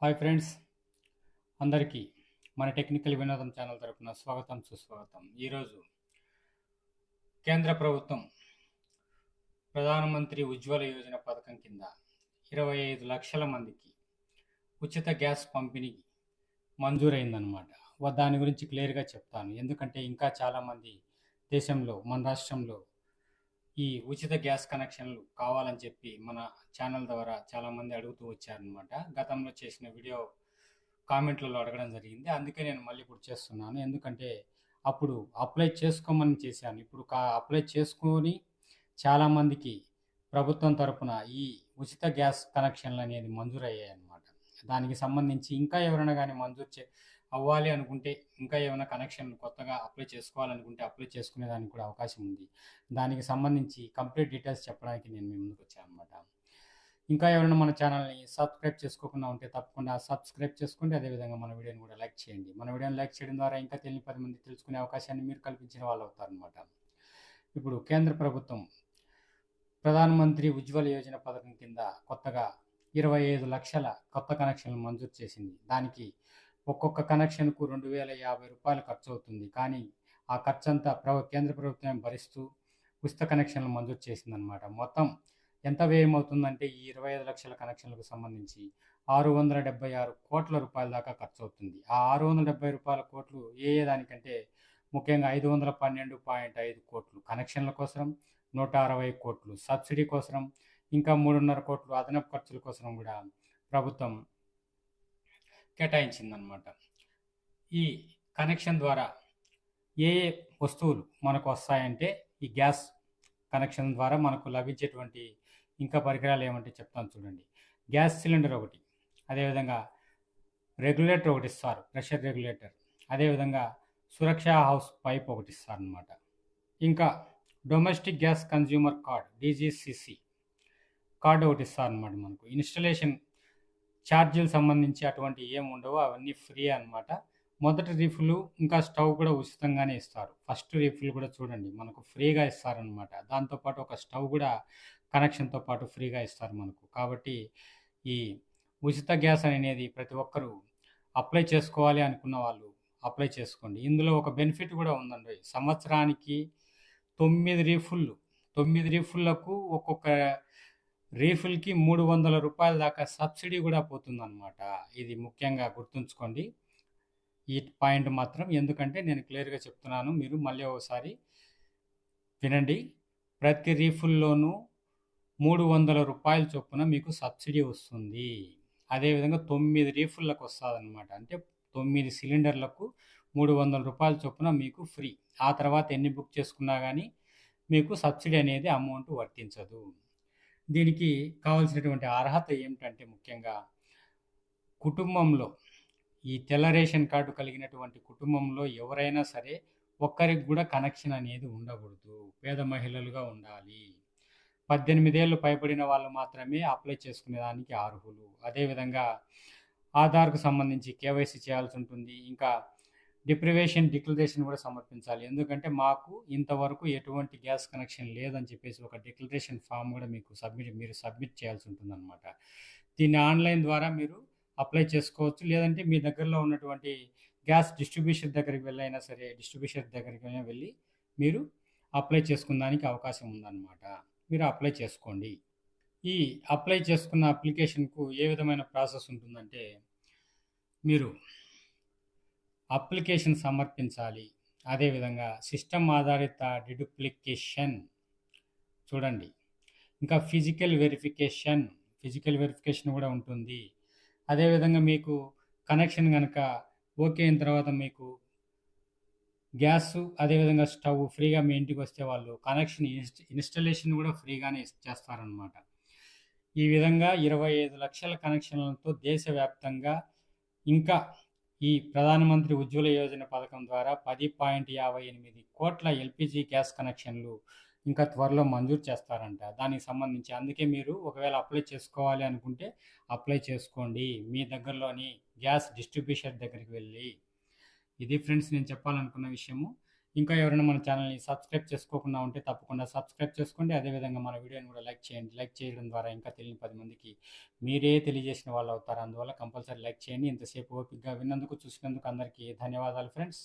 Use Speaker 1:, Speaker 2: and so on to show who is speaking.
Speaker 1: Hi friends. అందరికీ మన technical వినోదం ఛానల్ తరపున స్వాగతం సుస్వాగతం. ఈరోజు కేంద్ర ప్రభుత్వం ప్రధానమంత్రి ఉజ్వల యోజన పథకం కింద ఇరవై ఐదు లక్షల మందికి ఉచిత గ్యాస్ పంపిణీ మంజూరైందనమాట దాని గురించి క్లియర్గా చెప్తాను. ఎందుకంటే ఇంకా చాలామంది దేశంలో మన రాష్ట్రంలో ఈ ఉచిత గ్యాస్ కనెక్షన్లు కావాలని చెప్పి మన ఛానల్ ద్వారా చాలామంది అడుగుతూ వచ్చారనమాట గతంలో చేసిన వీడియో కామెంట్లలో అడగడం జరిగింది. అందుకే నేను మళ్ళీ ఇప్పుడు చేస్తున్నాను. ఎందుకంటే అప్పుడు అప్లై చేసుకోమని చేశాను. ఇప్పుడు కా అప్లై చేసుకొని చాలామందికి ప్రభుత్వం తరపున ఈ ఉచిత గ్యాస్ కనెక్షన్లు అనేది మంజూరయ్యాయి అనమాట దానికి సంబంధించి ఇంకా ఎవరైనా కానీ మంజూరు చే అవ్వాలి అనుకుంటే ఇంకా ఏమైనా కనెక్షన్ కొత్తగా అప్లై చేసుకోవాలనుకుంటే అప్లై చేసుకునే దానికి కూడా అవకాశం ఉంది. దానికి సంబంధించి కంప్లీట్ డీటెయిల్స్ చెప్పడానికి నేను మీ ముందుకు వచ్చాను అనమాట ఇంకా ఎవరైనా మన ఛానల్ని సబ్స్క్రైబ్ చేసుకోకుండా ఉంటే తప్పకుండా సబ్స్క్రైబ్ చేసుకోండి. అదేవిధంగా మన వీడియోని కూడా లైక్ చేయండి. మన వీడియోని లైక్ చేయడం ద్వారా ఇంకా తెలియని పది మంది తెలుసుకునే అవకాశాన్ని మీరు కల్పించిన వాళ్ళు అవుతారనమాట ఇప్పుడు కేంద్ర ప్రభుత్వం ప్రధానమంత్రి ఉజ్వల యోజన పథకం కింద కొత్తగా ఇరవై ఐదు లక్షల కొత్త కనెక్షన్లు మంజూరు చేసింది. దానికి ఒక్కొక్క కనెక్షన్కు రెండు వేల యాభై రూపాయలు ఖర్చు అవుతుంది కానీ ఆ ఖర్చు అంతా ప్రభు కేంద్ర ప్రభుత్వం భరిస్తూ ఉచిత కనెక్షన్లు మంజూరు చేసిందనమాట మొత్తం ఎంత వ్యయం అవుతుందంటే ఈ ఇరవై ఐదు లక్షల కనెక్షన్లకు సంబంధించి ఆరు వందల డెబ్బై ఆరు కోట్ల రూపాయల దాకా ఖర్చు అవుతుంది ఆ ఆరు వందల డెబ్బై రూపాయల కోట్లు ఏ ఏ దానికంటే ముఖ్యంగా ఐదు వందల పన్నెండు పాయింట్ ఐదు కోట్లు కనెక్షన్ల కోసం నూట అరవై కోట్లు సబ్సిడీ కోసం ఇంకా మూడున్నర కోట్లు అదనపు ఖర్చుల కోసం కూడా ప్రభుత్వం కేటాయించిందనమాట ఈ కనెక్షన్ ద్వారా ఏ ఏ వస్తువులు మనకు వస్తాయంటే ఈ గ్యాస్ కనెక్షన్ ద్వారా మనకు లభించేటువంటి ఇంకా పరికరాలు ఏమంటే చెప్తాను చూడండి. గ్యాస్ సిలిండర్ ఒకటి అదేవిధంగా రెగ్యులేటర్ ఒకటి ఇస్తారు ప్రెషర్ రెగ్యులేటర్. అదేవిధంగా సురక్ష హౌస్ పైప్ ఒకటి ఇస్తారు అనమాట ఇంకా domestic gas consumer card DGCC card ఒకటి ఇస్తారు అనమాట మనకు. ఇన్స్టలేషన్ ఛార్జీలు సంబంధించి అటువంటి ఏం ఉండవు అవన్నీ ఫ్రీ అనమాట మొదటి రీఫిల్ ఇంకా స్టవ్ కూడా ఉచితంగానే ఇస్తారు. ఫస్ట్ రీఫిల్ కూడా చూడండి మనకు ఫ్రీగా ఇస్తారనమాట దాంతోపాటు ఒక స్టవ్ కూడా కనెక్షన్తో పాటు ఫ్రీగా ఇస్తారు మనకు. కాబట్టి ఈ ఉచిత గ్యాస్ అనేది ప్రతి ఒక్కరూ అప్లై చేసుకోవాలి అనుకున్న వాళ్ళు అప్లై చేసుకోండి. ఇందులో ఒక బెనిఫిట్ కూడా ఉందండి. సంవత్సరానికి తొమ్మిది రీఫుళ్ళు తొమ్మిది రీఫుల్లకు ఒక్కొక్క రీఫిల్కి మూడు వందల రూపాయల దాకా సబ్సిడీ కూడా పోతుందన్నమాట. ఇది ముఖ్యంగా గుర్తుంచుకోండి. ఈ పాయింట్ మాత్రం ఎందుకంటే నేను క్లియర్గా చెప్తున్నాను. మీరు మళ్ళీ ఒకసారి వినండి. ప్రతి రీఫుల్లోనూ మూడు వందల రూపాయల చొప్పున మీకు సబ్సిడీ వస్తుంది. అదేవిధంగా తొమ్మిది రీఫుల్లకు వస్తుంది అనమాట అంటే తొమ్మిది సిలిండర్లకు మూడు వందల రూపాయల చొప్పున మీకు ఫ్రీ. ఆ తర్వాత ఎన్ని బుక్ చేసుకున్నా కానీ మీకు సబ్సిడీ అనేది అమౌంట్ వర్తించదు. దీనికి కావాల్సినటువంటి అర్హత ఏమిటంటే ముఖ్యంగా కుటుంబంలో ఈ తెల్ల రేషన్ కార్డు కలిగినటువంటి కుటుంబంలో ఎవరైనా సరే ఒక్కరికి కూడా కనెక్షన్ అనేది ఉండకూడదు. పేద మహిళలుగా ఉండాలి. పద్దెనిమిదేళ్ళు పైబడిన వాళ్ళు మాత్రమే అప్లై చేసుకునేదానికి అర్హులు. అదేవిధంగా ఆధార్కు సంబంధించి కేవైసీ చేయాల్సి ఉంటుంది. ఇంకా డిప్రివేషన్ డిక్లరేషన్ కూడా సమర్పించాలి. ఎందుకంటే మాకు ఇంతవరకు ఎటువంటి గ్యాస్ కనెక్షన్ లేదని చెప్పేసి ఒక డిక్లరేషన్ ఫామ్ కూడా మీకు సబ్మిట్ మీరు సబ్మిట్ చేయాల్సి ఉంటుందన్నమాట. దీన్ని ఆన్లైన్ ద్వారా మీరు అప్లై చేసుకోవచ్చు. లేదంటే మీ దగ్గరలో ఉన్నటువంటి గ్యాస్ డిస్ట్రిబ్యూషన్ దగ్గరికి వెళ్ళైనా సరే డిస్ట్రిబ్యూషన్ దగ్గరికి అయినా వెళ్ళి మీరు అప్లై చేసుకునేదానికి అవకాశం ఉందన్నమాట. మీరు అప్లై చేసుకోండి. ఈ అప్లై చేసుకున్న అప్లికేషన్కు ఏ విధమైన ప్రాసెస్ ఉంటుందంటే మీరు అప్లికేషన్ సమర్పించాలి. అదేవిధంగా సిస్టమ్ ఆధారిత డిడుప్లికేషన్ చూడండి. ఇంకా ఫిజికల్ వెరిఫికేషన్ ఫిజికల్ వెరిఫికేషన్ కూడా ఉంటుంది. అదేవిధంగా మీకు కనెక్షన్ కనుక ఓకే అయిన తర్వాత మీకు గ్యాస్ అదేవిధంగా స్టవ్ ఫ్రీగా మీ ఇంటికి వస్తే వాళ్ళు కనెక్షన్ ఇన్స్ట్ ఇన్స్టలేషన్ కూడా ఫ్రీగానే చేస్తారనమాట ఈ విధంగా ఇరవై ఐదు లక్షల కనెక్షన్లతో దేశవ్యాప్తంగా ఇంకా ఈ ప్రధానమంత్రి ఉజ్వల యోజన పథకం ద్వారా పది పాయింట్ యాభై ఎనిమిది కోట్ల ఎల్పిజి గ్యాస్ కనెక్షన్లు ఇంకా త్వరలో మంజూరు చేస్తారంట. దానికి సంబంధించి అందుకే మీరు ఒకవేళ అప్లై చేసుకోవాలి అనుకుంటే అప్లై చేసుకోండి. మీ దగ్గరలోని గ్యాస్ డిస్ట్రిబ్యూషన్ దగ్గరికి వెళ్ళి. ఇది ఫ్రెండ్స్ నేను చెప్పాలనుకున్న విషయము. ఇంకా ఎవరైనా మన ఛానల్ని సబ్స్క్రైబ్ చేసుకోకుండా ఉంటే తప్పకుండా సబ్స్క్రైబ్ చేసుకోండి. అదేవిధంగా మన వీడియోని కూడా లైక్ చేయండి. లైక్ చేయడం ద్వారా ఇంకా తెలియని పది మందికి మీరే తెలియజేసిన వాళ్ళు అవుతారు. అందువల్ల కంపల్సరీ లైక్ చేయండి. ఇంతసేపు ఓపికగా విన్నందుకు చూసినందుకు అందరికీ ధన్యవాదాలు ఫ్రెండ్స్